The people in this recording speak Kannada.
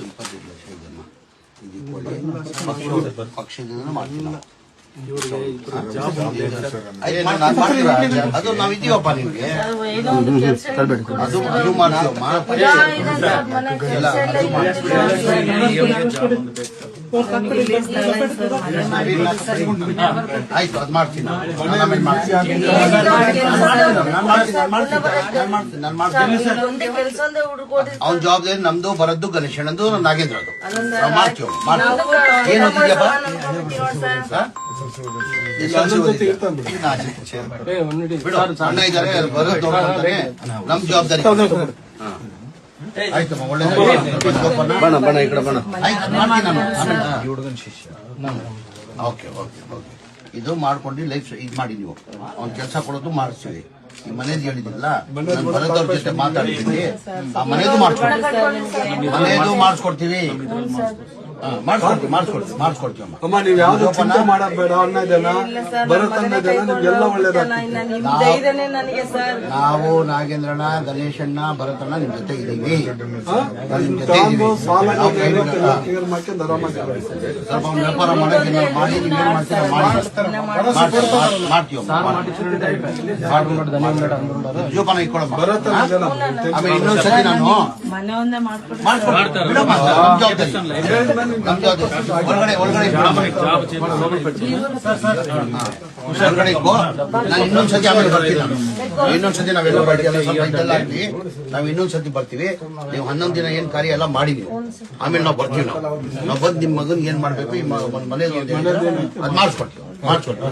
ಇಪ್ಪತ್ತೈದು ಲಕ್ಷ ಇದೆಯಮ್ಮ ಇದು ಇಟ್ಕೊಳ್ಳಿ. ಪಕ್ಷ- ಪಕ್ಷದಿಂದ ಮಾಡ್ತೀವಿ ನಾವು ಮಾಡ್ತೀವಿ. ಅದು ನಾವು ಇದೀವಪ್ಪ ನಿಮ್ಗೆ ಒಂದು ಅದು ಅದು ಮಾಡ್ತೀವಮ್ಮ ಸರ್, ಮನೆ ಇದೆ. ಆಯ್ತು ಅದು ಮಾಡ್ತೀನಿ ಅವ್ನ ಜವಾಬ್ದಾರಿ ನಮ್ದು ಬರದ್ದು ಗಣೇಶನದು ನಾಗೇಂದ್ರದ್ದು. ಮಾಡ್ತೀವಿ ಏನು. ಅಣ್ಣ ಇದ್ದಾರೆ ಬರೋದು ನಮ್ ಜವಾಬ್ದಾರಿ. ಆಯ್ತಮ್ಮ ಒಳ್ಳೆ ಬಣ ಬಣ ಈ ಕಡೆ ಬಣ ಆಯ್ತು ಮಾಡ್ತೀನಿ ನಾನು. ಆಮೇಲೆ ಓಕೆ ಓಕೆ ಓಕೆ. ಇದು ಮಾಡ್ಕೊಂಡು ಲೈಫ್ ಇದು ಮಾಡಿ ನೀವು. ಅವ್ನ ಕೆಲಸ ಕೊಡೋದು ಮಾಡಿಸ್ತೀವಿ. ಈ ಮನೇದು ಹೇಳಿದಿಲ್ಲ ನಾನು ಬರೋದವ್ರ ಜೊತೆ ಮಾತಾಡಿದೀವಿ ಆ ಮನೇದು ಮಾಡ್ಕೊಡ್ತೀವಿ ಮನೇದು ಮಾಡಿಸ್ಕೊಡ್ತೀವಿ. ಮಾಡಿಸ್ಕೊಡ್ತೀವಿ ಮಾಡಿಸ್ಕೊಡ್ತೀವಿ ಮಾಡಿಸ್ಕೊಡ್ತೀವಿ ಅಮ್ಮ. ಅಮ್ಮ ನೀವ್ ಯಾವ್ದು ಚಿಂತೆ ಮಾಡೋದ್ ಬೇಡ ನಿಮ್ಗೆಲ್ಲ ಒಳ್ಳೇದಾಗ್ತದೆ. ನಾವು ನಾಗೇಂದ್ರಣ್ಣ ಗಣೇಶಣ್ಣ ಭರತಣ್ಣ ನಿಮ್ ಜೊತೆ ಇದೀವಿ ನಾನು ನಿಮ್ ಜೊತೆ ತಗೊಂಡು ಇದೀವಿ ಸಾಲ ನಾವು ಕೈ ಬಿಡಲ್ಲ. ಕ್ಲಿಯರ್ ಮಾಡ್ಕೊಂಡು ಆರಾಮಾಗಿ ಸ್ವಲ್ಪ ಒಂದ್ ವ್ಯಾಪಾರ ಮಾಡಕ್ಕೆ ಏನಾದ್ರು ಮಾಡಿ ಮಾಡ್ತೀರಾ? ಮಾಡ್ತೀವಿ, ಮಾಡ್ತೀವಮ್ಮ ಜೋಪಾನ ಇಟ್ಕೊಳಮ್ಮ ಭರತ್ ಅನ್ನೋದನ್ನ ಆಮೇಲೆ ಇನ್ನೊಂದ್ಸತಿ ನಾನು ಮನೆ ಒಂದೇ. ಒಳಗಡೆ ಒಳಗಡೆ. ಹೊರಗಡೆ ಇಕ್ಕೋ. ನಾನು ಇನ್ನೊಂದ್ಸತಿ ಆಮೇಲೆ ಬರ್ತೀನಿ ನಾನು. ಇನ್ನೊಂದ್ಸತಿ ನಾವೆಲ್ಲ ಬರ್ತೀವಿ. ಸ್ವಲ್ಪ ಇದೆಲ್ಲ ಆಗ್ಲಿ. ನಾವು ಇನ್ನೊಂದ್ಸತಿ ಬರ್ತೀವಿ. ನೀವು ಹನ್ನೊಂದು ದಿನ ಏನ್ ಕಾರ್ಯ ಎಲ್ಲ ಮಾಡಿ ನೀವು. ಆಮೇಲೆ ನಾವು ಬರ್ತೀವಿ ನಾವು. ನಾವು ಬಂದು ನಿಮ್ಮ ಮಗನ್ ಏನ್ ಮಾಡ್ಬೇಕು? ಈ ಮ- ಒಂದ್ ಮನೇಲಿ ಒಂದ್ ಹೇಳಿದ್ರೆ ಅದ್ ಮಾಡಿಸ್ಕೊಡ್ತೀವಿ ಮಾಡಿಸ್ಕೊಡ್ತೀವಿ